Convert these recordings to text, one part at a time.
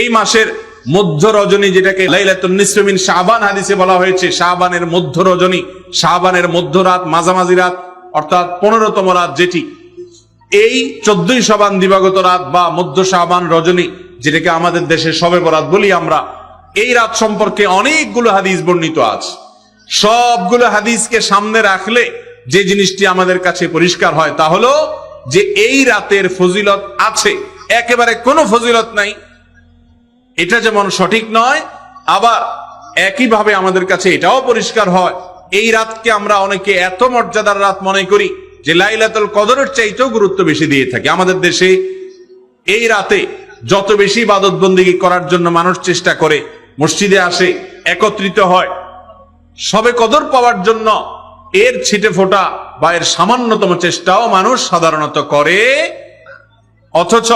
এই মাসের মধ্য রজনী যেটাকে লাইলাতুন নিসফিমিন শাবান হাদিসে বলা হয়েছে, শাবানের মধ্য রজনী, শাবানের মধ্যরাত মাঝামাঝি রাত, অর্থাৎ পনেরোতম রাত যেটি, এই চোদ্দই শাবান দিবাগত রাত বা মধ্য শাবান রজনী, যেটাকে আমাদের দেশে সবে বরাত বলি আমরা, এই রাত সম্পর্কে অনেকগুলো হাদিস বর্ণিত আছে। সবগুলো হাদিসকে সামনে রাখলে যে জিনিসটি আমাদের কাছে পরিষ্কার হয় তা হলো যে এই রাতের ফজিলত আছে, একেবারে কোনো ফজিলত নাই এটা যেমন সঠিক নয়, আবার একইভাবে আমাদের কাছে এটাও পরিষ্কার হয়। এই রাতকে আমরা অনেকে এত মর্যাদার রাত মনে করি যে লাইলাতুল কদরের চাইতেও গুরুত্ব বেশি দিয়ে থাকে। আমাদের দেশে এই রাতে যত বেশি ইবাদত বন্দিগি করার জন্য মানুষ চেষ্টা করে, মসজিদে আসে, একত্রিত হয়, সবে কদর পাওয়ার জন্য এর ছিটে ফোটা বা এর সামান্যতম চেষ্টাও মানুষ সাধারণত করে। অথচ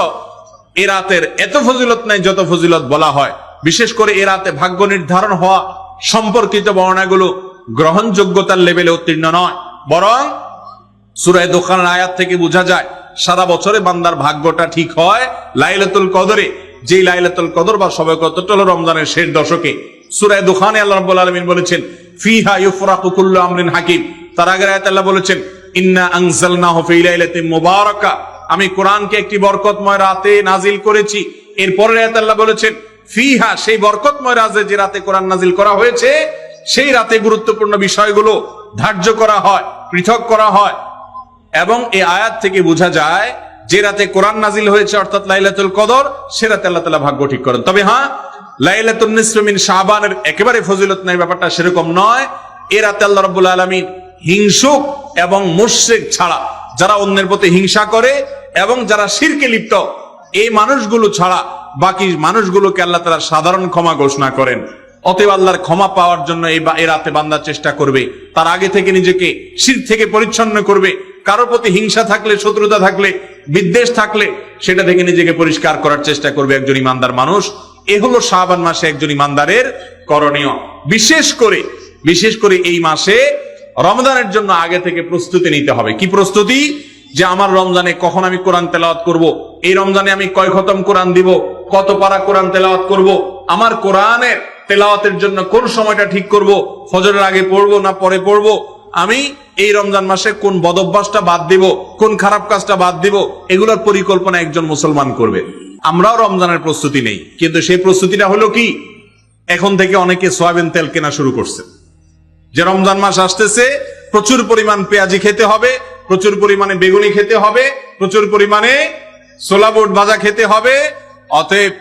এ রাতের এত ফজিলত নাই যত ফজিলত বলা হয়। বিশেষ করে এ রাতে ভাগ্য নির্ধারণ হওয়া সম্পর্কিত বর্ণাগুলো গ্রহণযোগ্যতার লেভেলে উত্তীর্ণ নয়। বরং সুরায় দোকানের আয়াত থেকে বোঝা যায়, সারা বছরে বান্দার ভাগ্যটা ঠিক হয় লাইলাতুল কদরে। যেই লাইলাতুল কদর বা সবে কতটা হলো রমজানের শেষ দশকে। সুরায় দোকানে আল্লাহ রাব্বুল আলামিন বলেছেন, ফিহা ইউফরাকু কুল্লু আমরিন হাকিম। তার আগের আয়াত আল্লাহ বলেছেন, ইন্না আনজালনাহু ফি লাইলাতিন মুবারাকা। আমি কোরআনকে একটি বরকতময় রাতে নাজিল করেছি। এরপরে আল্লাহ বলেছেন, ফিহা সেই বরকতময় রাতে যে রাতে কোরআন নাজিল করা হয়েছে, সেই রাতে গুরুত্বপূর্ণ বিষয়গুলো ধার্য করা হয়, পৃথক করা হয়। এবং এই আয়াত থেকে বোঝা যায়, যে রাতে কোরআন নাজিল হয়েছে, অর্থাৎ লাইলাতুল কদর, সে রাতে আল্লাহ তালা ভাগ্য ঠিক করেন। তবে হ্যাঁ লাইলাতুল নিসমিন শাহবানের একেবারে ফজিলত নাই, ব্যাপারটা সেরকম নয়। এ রাতে আল্লাহ রব্বুল আলমিন হিংসুক এবং মুশ্রিক ছাড়া, যারা অন্যের প্রতি হিংসা করে এবং যারা শিরকে লিপ্ত, এই মানুষগুলো ছাড়া বাকি মানুষগুলোকে আল্লাহ তারা সাধারণ ক্ষমা ঘোষণা করেন। অতএব আল্লাহর ক্ষমা পাওয়ার জন্য এই রাতে বান্দার চেষ্টা করবে। তার আগে থেকে নিজেকে শির থেকে পরিচ্ছন্ন করবে। কারোর প্রতি হিংসা থাকলে, শত্রুতা থাকলে, বিদ্বেষ থাকলে, সেটা থেকে নিজেকে পরিষ্কার করার চেষ্টা করবে একজন ইমানদার মানুষ। এ হলো শাবান মাসে একজন ইমানদারের করণীয়। বিশেষ করে বিশেষ করে এই মাসে রমদানের জন্য আগে থেকে প্রস্তুতি নিতে হবে। কি প্রস্তুতি? যে আমার রমজানে কখন আমি কোরআন তেলাওয়াত করব? এই রমজানে আমি কয় খতম কোরআন দিব? কত পারা কোরআন তেলাওয়াত করব? আমার কোরআনের তেলাওয়াতের জন্য কোন সময়টা ঠিক করব? ফজরের আগে পড়ব না পরে পড়ব? আমি এই রমজান মাসে কোন বদভ্যাসটা বাদ দিব? কোন খারাপ কাজটা বাদ দিব? এগুলোর পরিকল্পনা একজন মুসলমান করবে। আমরাও রমজানের প্রস্তুতি নেই। কিন্তু সেই প্রস্তুতিটা হলো কি? এখন থেকে অনেকে সয়াবিন তেল কেনা শুরু করছে। যে রমজান মাস আসতেছে, প্রচুর পরিমাণ পেঁয়াজি খেতে হবে প্রচুর পরিমাণে বেগুনি খেতে হবে, প্রচুর পরিমাণে সোলাবুট ভাজা খেতে হবে। অতএব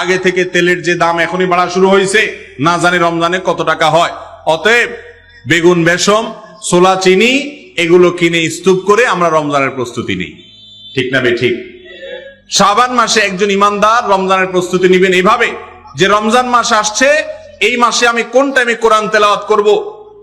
আগে থেকে তেলের যে দাম এখনই বাড়া শুরু হয়েছে, না জানি রমজানে কত টাকা হয়। অতএব বেগুন বেসম সোলা চিনি, এগুলো কিনে স্তূপ করে আমরা রমজানের প্রস্তুতি নিই। ঠিক না বে ঠিক? শাবান মাসে একজন ইমানদার রমজানের প্রস্তুতি নেবেন এইভাবে যে রমজান মাস আসছে, এই মাসে আমি কোন টাইমে কোরআন তেলাওয়াত করব?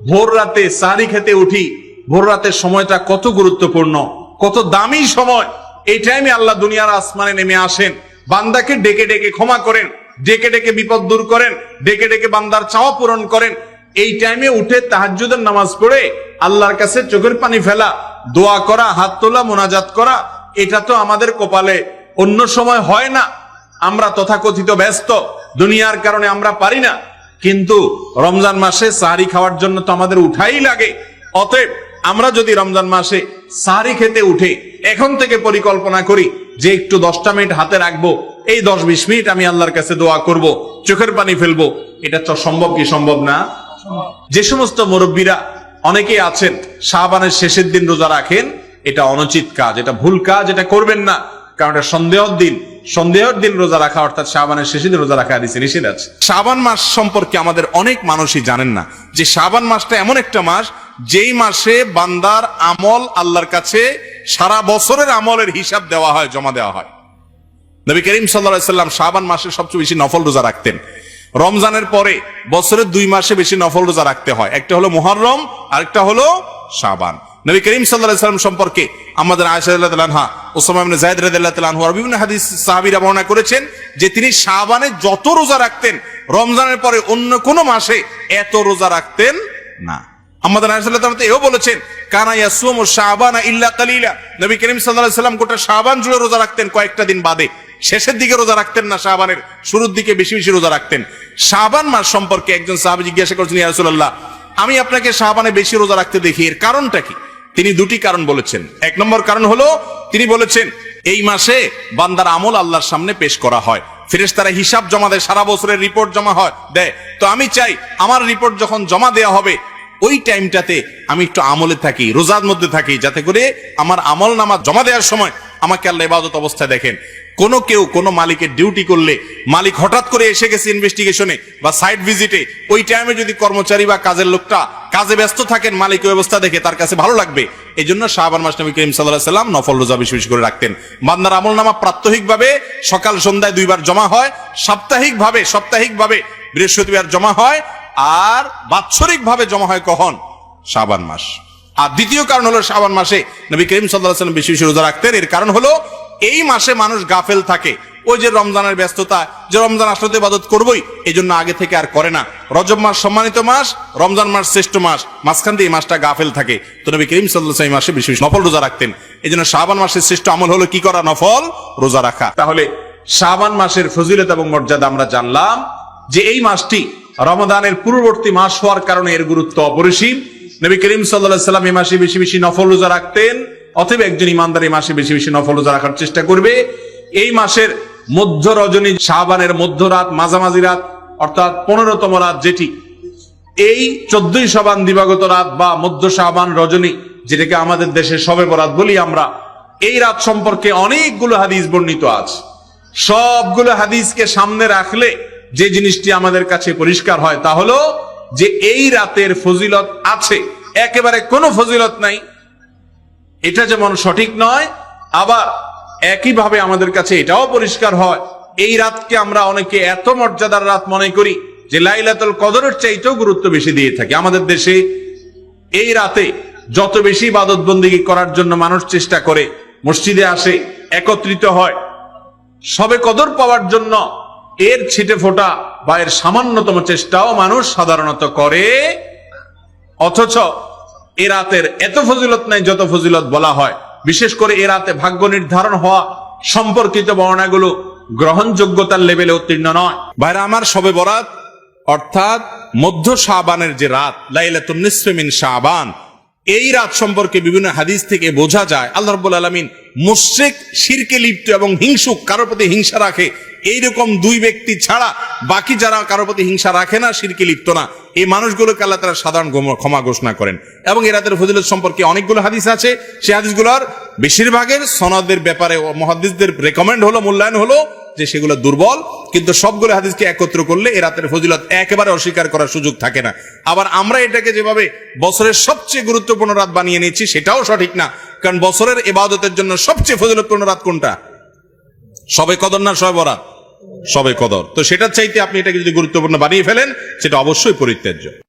ভোর রাতে সারি খেতে উঠি ভোর রাতের সময়টা কত গুরুত্বপূর্ণ, কত দামি সময়। এই টাইমে আল্লাহ দুনিয়ার আসমানে নেমে আসেন। বান্দাকে ডেকে ডেকে ক্ষমা করেন, ডেকে ডেকে বিপদ দূর করেন, ডেকে ডেকে বান্দার চাওয়া পূরণ করেন। এই টাইমে উঠে তাহাজ্জুদের নামাজ পড়ে আল্লাহর কাছে চোখের পানি ফেলা, দোয়া করা, হাত তোলা, মোনাজাত করা, এটা তো আমাদের কপালে। অন্য সময় হয় না, আমরা তথাকথিত ব্যস্ত, দুনিয়ার কারণে আমরা পারি না। কিন্তু রমজান মাসে সাহারি খাওয়ার জন্য তো আমাদের উঠাই লাগে। অতএব আমরা যদি রমজান মাসে সাহারি খেতে উঠে এখন থেকে পরিকল্পনা করি যে একটু দশটা মিনিট হাতে রাখব, এই দশ বিশ মিনিট আমি আল্লাহর কাছে দোয়া করব, চোখের পানি ফেলব, এটা তো সম্ভব কি সম্ভব না? যে সমস্ত মুরব্বীরা অনেকেই আছেন, শাহবানের শেষের দিন রোজা রাখেন, এটা অনুচিত কাজ, এটা ভুল কাজ, এটা করবেন না, কারণ এটা সন্দেহর দিন, সন্দেহের দিন রোজা রাখা, অর্থাৎ শাহবানের শেষে দিন রোজা রাখা হাদিসে নিষেধ আছে। শাবান মাস সম্পর্কে আমাদের অনেক মানুষই জানেন না যে শাবান মাসটা এমন একটা মাস যেই মাসে বান্দার আমল আল্লাহর কাছে সারা বছরের আমলের হিসাব দেওয়া হয়, জমা দেওয়া হয়। নবী করিম সাল্লাম শাবান মাসে সবচেয়ে বেশি নফল রোজা রাখতেন। রমজানের পরে বছরের দুই মাসে বেশি নফল রোজা রাখতে হয়। একটা হলো মুহররম, আরেকটা হলো শাবান। নবী করিম সাল্লাহ সাল্লাম সম্পর্কে আমাদের আয়সাল্লাহা ওসামা ইবনে জায়েদ আর বিভিন্ন হাদিস সাহাবীরা বর্ণনা করেছেন যে তিনি শাবানে যত রোজা রাখতেন, রমজানের পরে অন্য কোনো মাসে এত রোজা রাখতেন না। আমাদের আয়সাল্লাহ এও বলেছেন, কানা ইয়াসুমু শাবানা ইল্লা কালিলা। নবী করিম আলাইহি সাল্লাম গোটা শাবান জুড়ে রোজা রাখতেন কয়েকটা দিন বাদে। শেষের দিকে রোজা রাখতেন না শাহবানের শুরুর দিকে বেশি বেশি রোজা রাখতেন। শাহবান মাস সম্পর্কে একজন সাহাবি জিজ্ঞাসা করছেন, ইয়া রাসূলুল্লাহ, আমি আপনাকে শাহবানে বেশি রোজা রাখতে দেখি, এর কারণটা কি? তিনি দুটি কারণ বলেছেন। এক নম্বর কারণ হলো, তিনি বলেছেন, এই মাসে বান্দার আমল আল্লাহর সামনে পেশ করা হয়। ফেরেশতারা হিসাব জমা দেয়, সারা বছরের রিপোর্ট জমা হয়, দেয়। তো আমি চাই, আমার রিপোর্ট যখন জমা দেয়া হবে ওই টাইমটাতে আমি একটু আমলে থাকি, রোজার মধ্যে থাকি, যাতে করে আমার আমল নামা জমা দেওয়ার সময় আমাকে আল্লাহ ইবাদত অবস্থায় দেখেন। কোন কেউ, কোন মালিকের ডিউটি করলে, মালিক হঠাৎ করে এসে গেছে ইনভেস্টিগেশনে বা সাইট ভিজিটে ওই টাইমে যদি কর্মচারী বা কাজের লোকটা কাজে ব্যস্ত থাকেন, মালিক ওই অবস্থা দেখে তার কাছে ভালো লাগবে। এই জন্য শাহবান মাস নবী করিম সাল্লাহ সাল্লাম নফল রোজা বেশি বেশি করে রাখতেন। বান্দার আমল নামা প্রাত্যহিক ভাবে সকাল সন্ধ্যায় দুইবার জমা হয় সাপ্তাহিক ভাবে সাপ্তাহিক ভাবে বৃহস্পতিবার জমা হয় আর বাৎসরিক ভাবে জমা হয় কখন? শাবান মাস। আর দ্বিতীয় কারণ হলো শাবান মাসে নবী করিম সাল্লাহ সাল্লাম বেশি বেশি রোজা রাখতেন। এর কারণ হলো এই মাসে মানুষ গাফেল থাকে। ওই যে রমজানের ব্যস্ততা, যে রমজান আসলে ইবাদত করবই এই জন্য আগে থেকে আর করে না। রজব মাস সম্মানিত মাস, রমজান মাস শ্রেষ্ঠ মাস। মাঝখান দিয়ে এই মাসটা গাফেল থাকে। তো নবী করিম সাল্লাহ মাসে বেশি নফল রোজা রাখতেন। এই জন্য শাবান মাসের শ্রেষ্ঠ আমল হলো কি করা? নফল রোজা রাখা। তাহলে শাবান মাসের ফজিলত এবং মর্যাদা আমরা জানলাম যে এই মাসটি রমদানের পূর্ববর্তী মাস হওয়ার কারণে এর গুরুত্ব অপরিসীম। নবী করিম সাল্লাহ সাল্লাম এই মাসে বেশি বেশি নফল রোজা রাখতেন, অতএব একজন ইমানদার এই মাসে বেশি বেশি নফল রোজা রাখার চেষ্টা করবে। এই মাসের মধ্য রজনী শাহবানের মধ্যরাত, মাঝামাঝি রাত, অর্থাৎ পনেরোতম রাত যেটি, এই চোদ্দই শাবান দিবাগত রাত বা মধ্য শাহবান রজনী, যেটাকে আমাদের দেশে সবে বরাত বলি আমরা, এই রাত সম্পর্কে অনেকগুলো হাদিস বর্ণিত আছে। সবগুলো হাদিসকে সামনে রাখলে যে জিনিসটি আমাদের কাছে পরিষ্কার হয় তা হলো যে এই রাতের ফজিলত আছে। একেবারে কোনো ফজিলত নাই। এটা যেমন সঠিক নয়, আবার একইভাবে আমাদের কাছে এটাও পরিষ্কার হয়। এই রাতকে আমরা অনেকে এত মর্যাদার রাত মনে করি যে লাইলাতুল কদরের চাইতেও গুরুত্ব বেশি দিয়ে থাকি। আমাদের দেশে এই রাতে যত বেশি ইবাদত বন্দিগি করার জন্য মানুষ চেষ্টা করে, মসজিদে আসে, একত্রিত হয়। সবে কদর পাওয়ার জন্য এর ছিটে ফোটা বা এর সামান্যতম চেষ্টাও মানুষ সাধারণত করে। অথচ এ রাতের এত ফজিলত নাই যত ফজিলত বলা হয়। বিশেষ করে এ রাতে ভাগ্য নির্ধারণ হওয়া সম্পর্কিত বর্ণাগুলো গ্রহণযোগ্যতার লেভেলে উত্তীর্ণ নয়। বাইরে আমার সবে বরাত, অর্থাৎ মধ্য শাবানের যে রাত, লাইলাতুন নিসফে মিন শাবান, এই রাত সম্পর্কে বিভিন্ন হাদিস থেকে বোঝা যায়, আল্লাহ রাব্বুল আলামিন মুশরিক, শিরকে লিপ্ত এবং হিংসুক, কারোর প্রতি হিংসা রাখে এইরকম দুই ব্যক্তি ছাড়া বাকি যারা কারোর প্রতি হিংসা রাখে না শিরকে লিপ্ত না, এই মানুষগুলোকে আল্লাহ তারা সাধারণ ক্ষমা ঘোষণা করেন। এবং এই রাতের ফজিলত সম্পর্কে অনেকগুলো হাদিস আছে। সেই হাদিসগুলোর বেশিরভাগের সনদের ব্যাপারে মহাদিসদের রেকমেন্ড হলো, মূল্যায়ন হলো যে সেগুলো দুর্বল, কিন্তু সবগুলো হাদিসকে একত্র করলে এ রাতের ফজিলত একেবারে অস্বীকার করার সুযোগ থাকে না। আবার আমরা এটাকে যেভাবে বছরের সবচেয়ে গুরুত্বপূর্ণ রাত বানিয়ে নিচ্ছি সেটাও সঠিক না। কারণ বছরের এবাদতের জন্য সবচেয়ে ফজিলতপূর্ণ রাত কোনটা? সবে কদর না সবে বরাত? সবে কদর। তো সেটার চাইতে আপনি এটাকে যদি গুরুত্বপূর্ণ বানিয়ে ফেলেন সেটা অবশ্যই পরিত্যাজ্য।